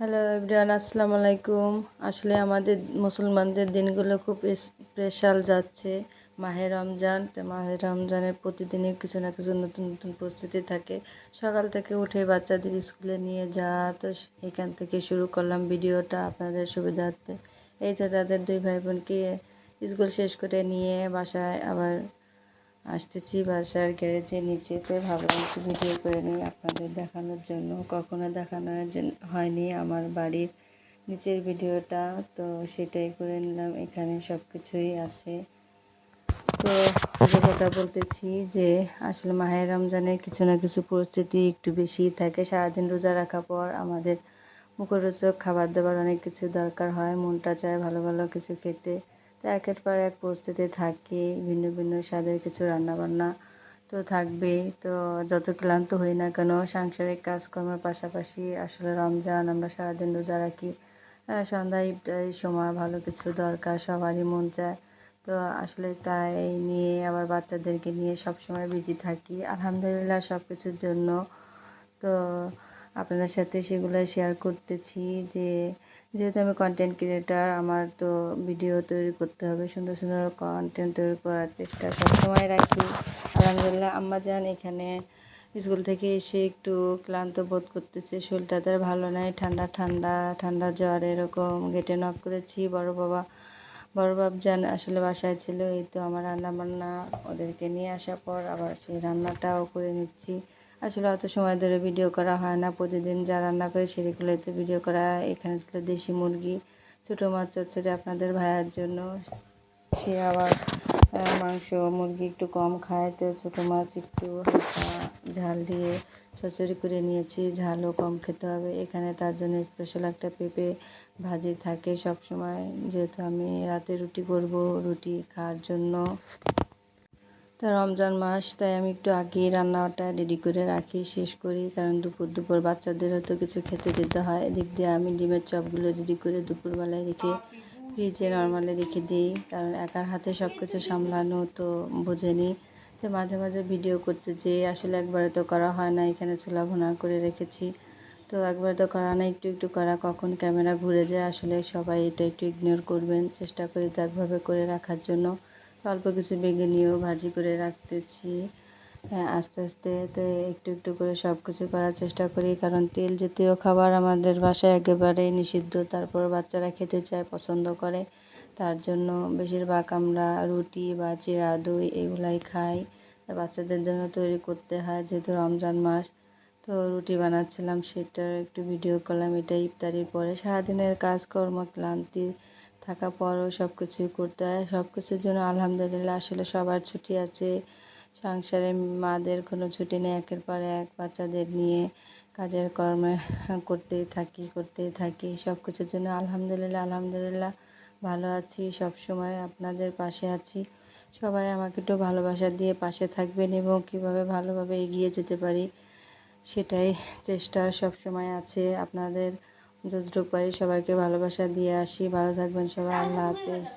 Hello everyone আসসালামু আলাইকুম আসলে আমাদের মুসলমানদের দিনগুলো খুব স্পেশাল যাচ্ছে। মাহে রমজান, তো মাহে রমজানের প্রতিদিনই কিছু না কিছু নতুন নতুন প্রস্তুতি থাকে। সকাল থেকে উঠে বাচ্চাদের স্কুলে নিয়ে যাওয়া, তো এখান থেকে শুরু করলাম ভিডিওটা আপনাদের সুবিধার্থে। এই তো তাদের দুই ভাই বোনকে স্কুল শেষ করে নিয়ে বাসায় আবার আসতেছি বাসার গ্যারেজে, নিচেতে ভাবলাম একটু ভিডিও করে নিই আপনাদের দেখানোর জন্য। কখনো দেখানো হয়নি আমার বাড়ির নিচের ভিডিওটা, তো সেটাই করে নিলাম। এখানে সব কিছুই আছে। তো যে কথা বলতেছি যে, আসলে মাহের রমজানের কিছু না কিছু পরিস্থিতি একটু বেশি থাকে। সারাদিন রোজা রাখার পর আমাদের মুখরোচক খাবার দাবার অনেক কিছু দরকার হয়। মনটা চায় ভালো ভালো কিছু খেতে। তো একের পর এক প্রস্তুতি থাকে, ভিন্ন ভিন্ন স্বাদের কিছু রান্নাবান্না তো থাকবেই তো যত ক্লান্ত হই না কেন, সাংসারিক কাজকর্মের পাশাপাশি আসলে রমজান, আমরা সারাদিন রোজা রাখি। সন্ধ্যা ইফতারির সময় ভালো কিছু দরকার, সবারই মন চায়। তো আসলে তাই নিয়ে আবার বাচ্চাদেরকে নিয়ে সবসময় বিজি থাকি। আলহামদুলিল্লাহ সব কিছুর জন্য। তো আপনাদের সাথে সেগুলো শেয়ার করতেছি যে, যেহেতু আমি কন্টেন্ট ক্রিয়েটার আমার তো ভিডিও তৈরি করতে হবে, সুন্দর সুন্দর কন্টেন্ট তৈরি করার চেষ্টা সবসময় রাখি। আলহামদুলিল্লাহ আম্মা যান এখানে স্কুল থেকে এসে একটু ক্লান্ত বোধ করতেছে, শরীরটা তার ভালো নাই, ঠান্ডা ঠান্ডা ঠান্ডা জ্বর এরকম গেটে নক করেছি। বড় বাবা, বড় যান আসলে বাসায় ছিল, এই তো আমার রান্না বান্না ওদেরকে নিয়ে আসার পর আবার সেই রান্নাটাও করে নিচ্ছি। আসলে অত সময় ধরে ভিডিও করা হয় না। প্রতিদিন যা রান্না করি সেগুলোতে ভিডিও করা এখানে ছিল দেশি মুরগি, ছোটো মাছ চচ্চড়ি আপনাদের ভাইয়ার জন্য। সে আবার মাংস, মুরগি একটু কম খায়, তো ছোটো মাছ একটু ঝাল দিয়ে চচ্চড়ি করে নিয়েছি। ঝালও কম খেতে হবে। এখানে তার জন্য স্পেশাল একটা পেঁপে ভাজি থাকে সব সময় যেহেতু আমি রাতে রুটি করব, রুটি খাওয়ার জন্য। তো রমজান মাস, তাই আমি একটু আগেই রান্নাটা রেডি করে রাখি, শেষ করি। কারণ দুপুর দুপুর বাচ্চাদেরও তো কিছু খেতে দিতে হয়। এদিক দিয়ে আমি ডিমের চপগুলো রেডি করে দুপুরবেলায় রেখে ফ্রিজে নর্মালে রেখে দিই। কারণ একার হাতে সব কিছু সামলানো তো বোঝেনি। তো মাঝে মাঝে ভিডিও করতে যেয়ে আসলে একবারে তো করা হয় না, এখানে চুলা ভোনা করে রেখেছি। তো একবার তো করা না, একটু একটু করা, কখন ক্যামেরা ঘুরে যায় আসলে সবাই এটা একটু ইগনোর করবেন। চেষ্টা করি তো একভাবে করে রাখার জন্য। অল্প কিছু বেগুনিও ভাজি করে রাখতেছি। হ্যাঁ আস্তে আস্তে একটু একটু করে সব কিছু করার চেষ্টা করি, কারণ তেল জাতীয় খাবার আমাদের বাসায় একেবারেই নিষিদ্ধ। তারপর বাচ্চারা খেতে চায়, পছন্দ করে। তার জন্য বেশিরভাগ আমরা রুটি বা চিরা, দই এগুলাই খাই। বাচ্চাদের জন্য তৈরি করতে হয়, যেহেতু রমজান মাস। তো রুটি বানাচ্ছিলাম, সেটার একটু ভিডিও করলাম, এটা ইফতারির পরে। সারাদিনের কাজকর্ম, ক্লান্তি থাকা পরও সব কিছুই করতে হয়। সব কিছুর জন্য আলহামদুলিল্লাহ আসলে সবার ছুটি আছে। সংসারে মাদের কোনো ছুটি নেই, একের পর এক বাচ্চাদের নিয়ে কাজের কর্মে করতেই থাকি করতেই থাকি। সব কিছুর জন্য আলহামদুলিল্লাহ আলহামদুলিল্লাহ ভালো আছি সব সময় আপনাদের পাশে আছি। সবাই আমাকে একটু ভালোবাসা দিয়ে পাশে থাকবেন এবং কীভাবে ভালোভাবে এগিয়ে যেতে পারি। সেটাই চেষ্টা সবসময় আছে আপনাদের যতটুকু পারি সবাইকে ভালোবাসা দিয়ে আসি। ভালো থাকবেন সবাই, আল্লাহ হাফেজ।